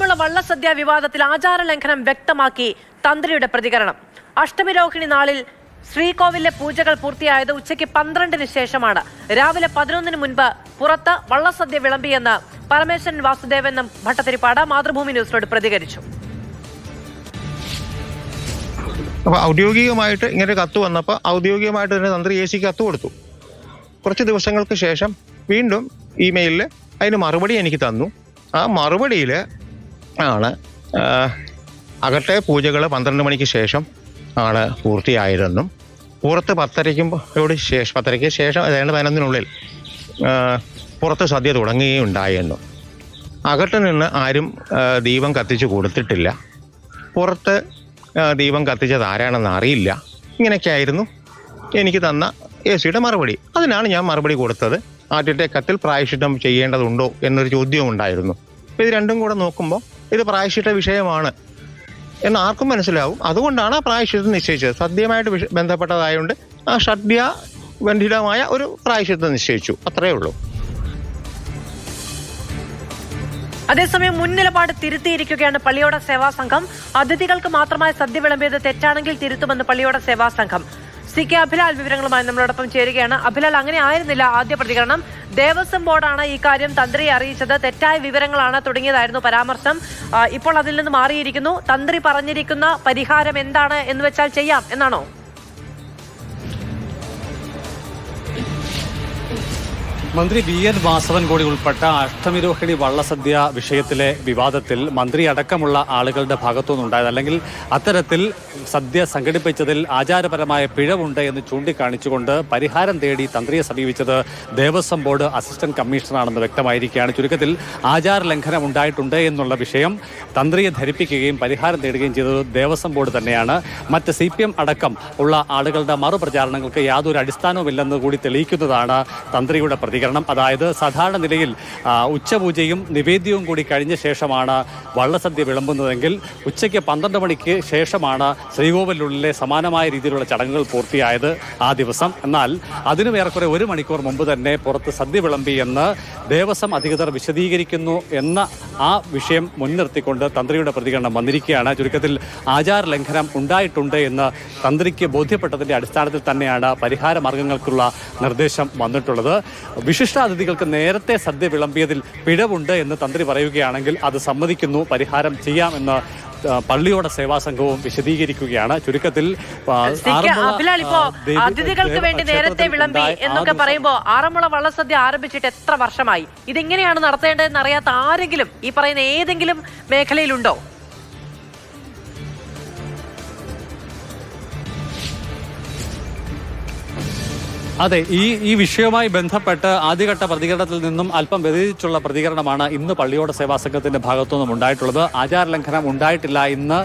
ആറന്മുള വള്ളസദ്യ വിവാദത്തിൽ ആചാര ലംഘനം വ്യക്തമാക്കി തന്ത്രിയുടെ പ്രതികരണം. അഷ്ടമി രോഹിണി നാളിൽ ശ്രീകോവിലെ പൂജകൾ പൂർത്തിയായത് ഉച്ചയ്ക്ക് പന്ത്രണ്ടിന് ശേഷമാണ്. രാവിലെ പതിനൊന്നിന് മുൻപ് പുറത്ത് വള്ളസദ്യ വിളമ്പിയെന്ന് പരമേശ്വരൻ വാസുദേവൻ ഭട്ടത്തിരിപ്പാട് മാതൃഭൂമി ന്യൂസിനോട് പ്രതികരിച്ചു. അപ്പോൾ ഔദ്യോഗികമായിട്ട് ഇങ്ങനെ കത്ത് വന്നപ്പോൾ ഔദ്യോഗികമായിട്ട് തന്നെ തന്ത്രി എ സിക്ക് കത്ത് കൊടുത്തു. കുറച്ച് ദിവസങ്ങൾക്ക് ശേഷം വീണ്ടും ഇമെയിലിൽ അതിന് മറുപടി എനിക്ക് തന്നു. ആ മറുപടിയിൽ ആണ്. അകത്തെ പൂജകൾ പന്ത്രണ്ട് മണിക്ക് ശേഷം ആണ് പൂർത്തിയായതെന്നും പുറത്ത് പത്തരയ്ക്കുമ്പോട് ശേഷം പത്തരയ്ക്ക് ശേഷം ഏതാണ്ട് പതിനൊന്നിനുള്ളിൽ പുറത്ത് സദ്യ തുടങ്ങുകയുണ്ടായെന്നും അകത്ത് നിന്ന് ആരും ദീപം കത്തിച്ച് കൊടുത്തിട്ടില്ല. പുറത്ത് ദീപം കത്തിച്ചത് ആരാണെന്ന് അറിയില്ല. ഇങ്ങനെയൊക്കെയായിരുന്നു എനിക്ക് തന്ന എ സിയുടെ മറുപടി. അതിനാണ് ഞാൻ മറുപടി കൊടുത്തത്. ആദ്യത്തെ കത്തിൽ പ്രായശിദ്ധം ചെയ്യേണ്ടതുണ്ടോ എന്നൊരു ചോദ്യവും ഉണ്ടായിരുന്നു ഇത് രണ്ടും കൂടെ നോക്കുമ്പോൾ ഇത് പ്രായശ്ചിട്ട വിഷയമാണ് എന്ന് ആർക്കും മനസ്സിലാവും. അതുകൊണ്ടാണ് ആ പ്രായശ്ചിത്തം നിശ്ചയിച്ചത്. സദ്യമായിട്ട് ബന്ധപ്പെട്ടതായതുകൊണ്ട് ആ ഷഡ്യ ബന്ധിതമായ ഒരു പ്രായശ്ചിത്തം നിശ്ചയിച്ചു. അത്രയേ ഉള്ളൂ. അതേസമയം മുൻ നിലപാട് തിരുത്തിയിരിക്കുകയാണ് പള്ളിയോട സേവാ സംഘം. അതിഥികൾക്ക് മാത്രമായി സദ്യ വിളമ്പിയത് തെറ്റാണെങ്കിൽ തിരുത്തുമെന്ന് പള്ളിയോട സേവാ സംഘം. സി കെ അഭിലാൽ വിവരങ്ങളുമായി നമ്മളോടൊപ്പം ചേരുകയാണ്. അഭിലാൽ അങ്ങനെ ആയിരുന്നില്ല ആദ്യ പ്രതികരണം. ദേവസ്വം ബോർഡാണ് ഈ കാര്യം തന്ത്രിയെ അറിയിച്ചത്. തെറ്റായ വിവരങ്ങളാണ് തുടങ്ങിയതായിരുന്നു പരാമർശം. ഇപ്പോൾ അതിൽ നിന്ന് മാറിയിരിക്കുന്നു. തന്ത്രി പറഞ്ഞിരിക്കുന്ന പരിഹാരം എന്താണ് എന്ന് വെച്ചാൽ ചെയ്യാം എന്നാണോ? മന്ത്രി വി എൻ വാസവൻ കൂടി ഉൾപ്പെട്ട അഷ്ടമിരോഹിണി വള്ളസദ്യ വിഷയത്തിലെ വിവാദത്തിൽ മന്ത്രി അടക്കമുള്ള ആളുകളുടെ ഭാഗത്തുനിന്നുണ്ടായത് അല്ലെങ്കിൽ അത്തരത്തിൽ സദ്യ സംഘടിപ്പിച്ചതിൽ ആചാരപരമായ പിഴവുണ്ട് എന്ന് ചൂണ്ടിക്കാണിച്ചുകൊണ്ട് പരിഹാരം തേടി തന്ത്രിയെ സമീപിച്ചത് ദേവസ്വം ബോർഡ് അസിസ്റ്റന്റ് കമ്മീഷണറാണെന്ന് വ്യക്തമായിരിക്കുകയാണ്. ചുരുക്കത്തിൽ ആചാര ലംഘനം ഉണ്ടായിട്ടുണ്ട് എന്നുള്ള വിഷയം തന്ത്രിയെ ധരിപ്പിക്കുകയും പരിഹാരം തേടുകയും ചെയ്തത് ദേവസ്വം ബോർഡ് തന്നെയാണ്. മറ്റ് സി അടക്കം ഉള്ള ആളുകളുടെ മറുപ്രചാരണങ്ങൾക്ക് യാതൊരു അടിസ്ഥാനവുമില്ലെന്ന് കൂടി തെളിയിക്കുന്നതാണ് തന്ത്രിയുടെ പ്രതികരണം അതായത് സാധാരണ നിലയിൽ ഉച്ചപൂജയും നിവേദ്യവും കൂടി കഴിഞ്ഞ ശേഷമാണ് വള്ളസദ്യ വിളമ്പുന്നതെങ്കിൽ ഉച്ചയ്ക്ക് പന്ത്രണ്ട് മണിക്ക് ശേഷമാണ് ശ്രീകോവിലുള്ളിലെ സമാനമായ രീതിയിലുള്ള ചടങ്ങുകൾ പൂർത്തിയായത് ആ ദിവസം. എന്നാൽ അതിനും ഏറെക്കുറെ ഒരു മണിക്കൂർ മുമ്പ് തന്നെ പുറത്ത് സദ്യ വിളമ്പി എന്ന് ദേവസ്വം അധികൃതർ വിശദീകരിക്കുന്നു എന്ന ആ വിഷയം മുൻനിർത്തിക്കൊണ്ട് തന്ത്രിയുടെ പ്രതികരണം വന്നിരിക്കുകയാണ്. ചുരുക്കത്തിൽ ആചാര ലംഘനം ഉണ്ടായിട്ടുണ്ട് എന്ന് തന്ത്രിക്ക് ബോധ്യപ്പെട്ടതിന്റെ അടിസ്ഥാനത്തിൽ തന്നെയാണ് പരിഹാര മാർഗങ്ങൾക്കുള്ള നിർദ്ദേശം വന്നിട്ടുള്ളത്. വിശിഷ്ടാതിഥികൾക്ക് നേരത്തെ സദ്യ വിളമ്പിയതിൽ പിഴവുണ്ട് എന്ന് തന്ത്രി പറയുകയാണെങ്കിൽ അത് സമ്മതിക്കുന്നു പരിഹാരം ചെയ്യാമെന്ന് എന്ന് പള്ളിയോട സേവാ സംഘവും വിശദീകരിക്കുകയാണ്. ചുരുക്കത്തിൽ അതിഥികൾക്ക് വേണ്ടി നേരത്തെ വിളമ്പി എന്നൊക്കെ പറയുമ്പോ ആറന്മുള വള്ളസദ്യ ആരംഭിച്ചിട്ട് എത്ര വർഷമായി? ഇതെങ്ങനെയാണ് നടത്തേണ്ടതെന്ന് അറിയാത്ത ആരെങ്കിലും ഈ പറയുന്ന ഏതെങ്കിലും മേഖലയിലുണ്ടോ? അതെ ഈ ഈ വിഷയവുമായി ബന്ധപ്പെട്ട് ആദ്യഘട്ട പ്രതികരണത്തിൽ നിന്നും അല്പം വ്യതിരിച്ചുള്ള പ്രതികരണമാണ് ഇന്ന് പള്ളിയോട സേവാ സംഘത്തിന്റെ ഭാഗത്തു നിന്നും ഉണ്ടായിട്ടുള്ളത്. ആചാര ലംഘനം ഉണ്ടായിട്ടില്ല ഇന്ന്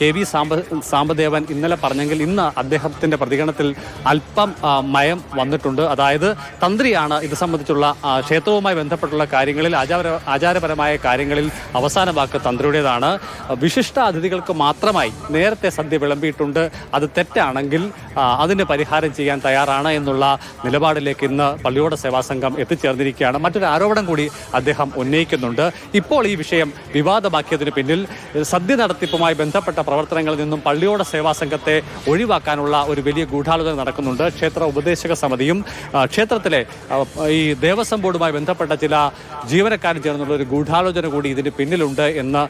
കെ വി സാമ്പ സാമ്പദേവൻ ഇന്നലെ പറഞ്ഞെങ്കിൽ ഇന്ന് അദ്ദേഹത്തിന്റെ പ്രതികരണത്തിൽ അല്പം മയം വന്നിട്ടുണ്ട്. അതായത് തന്ത്രിയാണ് ഇത് സംബന്ധിച്ചുള്ള ക്ഷേത്രവുമായി ബന്ധപ്പെട്ടുള്ള കാര്യങ്ങളിൽ ആചാര ആചാരപരമായ കാര്യങ്ങളിൽ അവസാന വാക്ക് തന്ത്രിയുടേതാണ്. വിശിഷ്ട അതിഥികൾക്ക് മാത്രമായി നേരത്തെ സദ്യ വിളമ്പിയിട്ടുണ്ട്. അത് തെറ്റാണെങ്കിൽ അതിന് പരിഹാരം ചെയ്യാൻ തയ്യാറാണ് എന്നുള്ള നിലപാടിലേക്ക് ഇന്ന് പള്ളിയോട സേവാ സംഘം എത്തിച്ചേർന്നിരിക്കുകയാണ്. മറ്റൊരു ആരോപണം കൂടി അദ്ദേഹം ഉന്നയിക്കുന്നുണ്ട്. ഇപ്പോൾ ഈ വിഷയം വിവാദമാക്കിയതിന് പിന്നിൽ സദ്യ നടത്തിപ്പുമായി ബന്ധപ്പെട്ട പ്രവർത്തനങ്ങളിൽ നിന്നും പള്ളിയോട സേവാ സംഘത്തെ ഒഴിവാക്കാനുള്ള ഒരു വലിയ ഗൂഢാലോചന നടക്കുന്നുണ്ട്. ക്ഷേത്ര ഉപദേശക സമിതിയും ക്ഷേത്രത്തിലെ ഈ ദേവസ്വം ബോർഡുമായി ബന്ധപ്പെട്ട ചില ജീവനക്കാരും ചേർന്നുള്ള ഒരു ഗൂഢാലോചന കൂടി ഇതിന് പിന്നിലുണ്ട് എന്ന്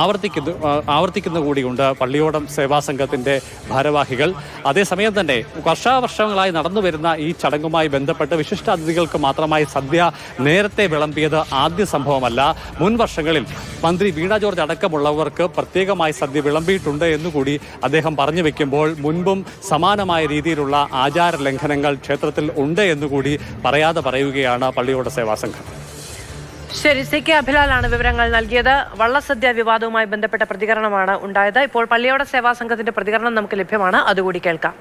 ആവർത്തിക്കുന്നു ആവർത്തിക്കുന്ന കൂടിയുണ്ട് പള്ളിയോടം സേവാ സംഘത്തിന്റെ ഭാരവാഹികൾ. അതേസമയം തന്നെ വർഷാവർഷങ്ങളായി നടന്നു വരുന്ന ഈ ചടങ്ങുമായി ബന്ധപ്പെട്ട് വിശിഷ്ട അതിഥികൾക്ക് മാത്രമായി സദ്യ നേരത്തെ വിളമ്പിയത് ആദ്യ സംഭവമല്ല. മുൻ വർഷങ്ങളിൽ മന്ത്രി വീണ ജോർജ് അടക്കമുള്ളവർക്ക് പ്രത്യേകമായി സദ്യ വിളമ്പിയിട്ടുണ്ട് എന്നുകൂടി അദ്ദേഹം പറഞ്ഞു വെക്കുമ്പോൾ മുൻപും സമാനമായ രീതിയിലുള്ള ആചാര ലംഘനങ്ങൾ ക്ഷേത്രത്തിൽ ഉണ്ട് എന്നുകൂടി പറയാതെ പറയുകയാണ് പള്ളിയോട സേവാ സംഘം. ശരി സി കെ അഭിലാലാണ് വിവരങ്ങൾ നൽകിയത്. വള്ളസദ്യ വിവാദവുമായി ബന്ധപ്പെട്ട പ്രതികരണമാണ് ഉണ്ടായത്. ഇപ്പോൾ പള്ളിയോട സേവാ സംഘത്തിന്റെ പ്രതികരണം നമുക്ക് ലഭ്യമാണ്. അതുകൂടി കേൾക്കാം.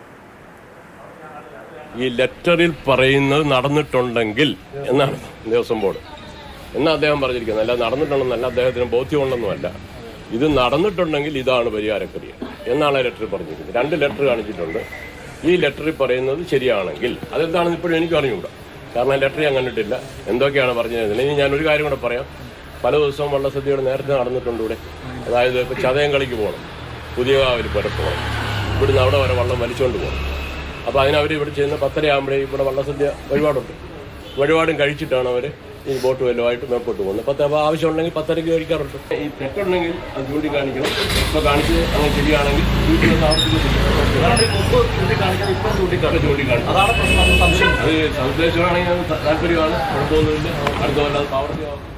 ഈ ലെറ്ററിൽ പറയുന്നത് നടന്നിട്ടുണ്ടെങ്കിൽ എന്നാണ് ദേവസ്വം ബോർഡ്. എന്നാ അദ്ദേഹം പറഞ്ഞിരിക്കുന്നത്? അല്ല നടന്നിട്ടുണ്ടെന്നല്ല അദ്ദേഹത്തിന് ബോധ്യമുണ്ടെന്നുമല്ല. ഇത് നടന്നിട്ടുണ്ടെങ്കിൽ ഇതാണ് പരിഹാരക്രിയ എന്നാണ് ലെറ്ററിൽ പറഞ്ഞിരിക്കുന്നത്. രണ്ട് ലെറ്റർ കാണിച്ചിട്ടുണ്ട്. ഈ ലെറ്ററിൽ പറയുന്നത് ശരിയാണെങ്കിൽ അതെന്താണെന്ന് ഇപ്പോഴും എനിക്ക് അറിഞ്ഞുകൂടാ. കാരണം ലെറ്റർ ഞാൻ കണ്ടിട്ടില്ല. എന്തൊക്കെയാണ് പറഞ്ഞത്? ഇനി ഞാൻ ഒരു കാര്യം കൂടെ പറയാം. പല ദിവസവും വള്ളസദ്യയോട് നേരത്തെ നടന്നിട്ടുണ്ട് ഇവിടെ. അതായത് ഇപ്പോൾ ചതയം കളിക്ക് പോകണം. പുതിയ കാവിൽ പോകണം. ഇവിടുന്ന് അവിടെ വരെ വള്ളം വലിച്ചുകൊണ്ട് പോകണം. അപ്പോൾ അതിനവർ ഇവിടെ ചെയ്യുന്ന പത്തരയാകുമ്പോഴേ ഇവിടെ വള്ളസദ്യ വഴിപാടുണ്ട്. വഴിപാടും കഴിച്ചിട്ടാണ് അവർ ഈ ബോട്ട് വല്ലതുമായിട്ട് മേപ്പോട്ട് പോകുന്നത്. പത്ത് അപ്പോൾ ആവശ്യമുണ്ടെങ്കിൽ പത്തരയ്ക്ക് കഴിക്കാറുണ്ട്. ഈ തെറ്റുണ്ടെങ്കിൽ അത് ചൂണ്ടിക്കാണിക്കണം ഇപ്പോൾ കാണിച്ച് അങ്ങനെ ശരിയാണെങ്കിൽ വീട്ടിൽ ചൂണ്ടിക്കാണിക്കണം അത് സന്ദേശമാണെങ്കിൽ താല്പര്യമാണ്. കുഴപ്പമൊന്നുമില്ല അടുത്ത കൊല്ലം പ്രാവർത്തികമാക്കും